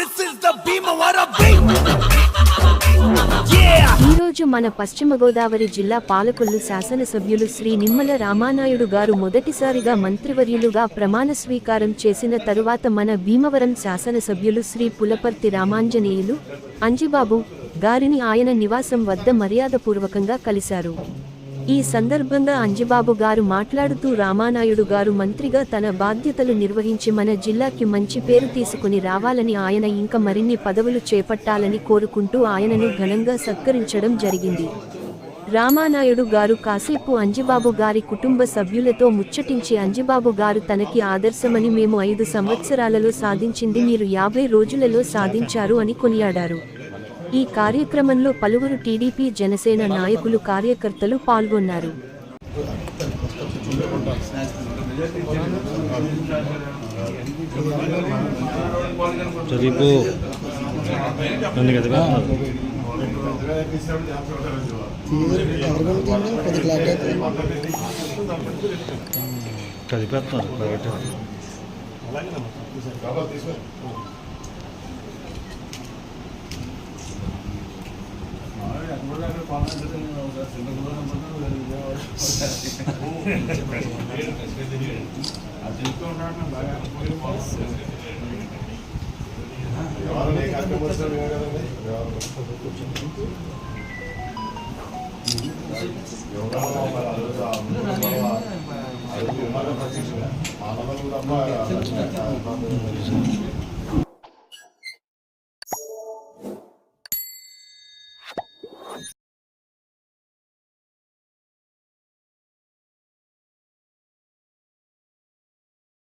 This ఈ రోజు మన పశ్చిమ గోదావరి జిల్లా పాలకొల్లు శాసనసభ్యులు శ్రీ నిమ్మల రామానాయుడు గారు మొదటిసారిగా మంత్రివర్యులుగా ప్రమాణ స్వీకారం చేసిన తరువాత మన భీమవరం శాసనసభ్యులు శ్రీ పులపర్తి రామాంజనేయులు అంజిబాబు గారిని ఆయన నివాసం వద్ద మర్యాదపూర్వకంగా కలిశారు. ఈ సందర్భంగా అంజిబాబు గారు మాట్లాడుతూ రామానాయుడు గారు మంత్రిగా తన బాధ్యతలు నిర్వహించి మన జిల్లాకి మంచి పేరు తీసుకుని రావాలని ఆయన ఇంకా మరిన్ని పదవులు చేపట్టాలని కోరుకుంటూ ఆయనను ఘనంగా సత్కరించడం జరిగింది. రామానాయుడు గారు కాసేపు అంజిబాబు గారి కుటుంబ సభ్యులతో ముచ్చటించి అంజిబాబు గారు తనకి ఆదర్శమని మేము ఐదు సంవత్సరాలలో సాధించింది మీరు యాభై రోజులలో సాధించారు అని కొనియాడారు. ఈ కార్యక్రమంలో పలువురు టీడీపీ జనసేన నాయకులు కార్యకర్తలు పాల్గొన్నారు. చదివిపో. ఎవరో